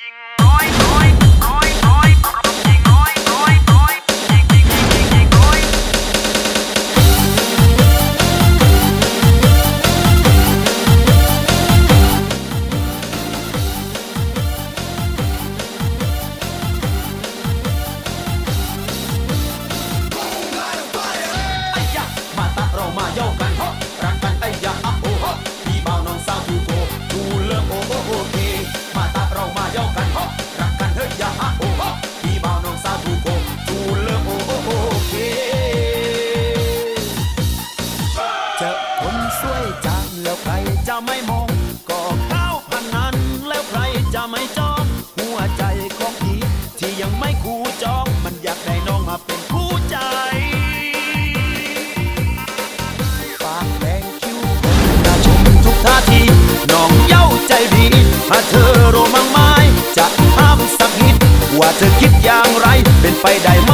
ไสวยจังแล้วใครจะไม่มองก็เข้าวพันนั้นแล้วใครจะไม่จองหัวใจของพี่ที่ยังไม่คู่จองมันอยากได้น้องมาเป็นคู่ใจปากแดงคิ้วน่าชมทุกท่าทีน้องเย้าใจดีถ้าเธอโรมังไหมจะห้ามสักนิดว่าเธอคิดอย่างไรเป็นไปได้ไหม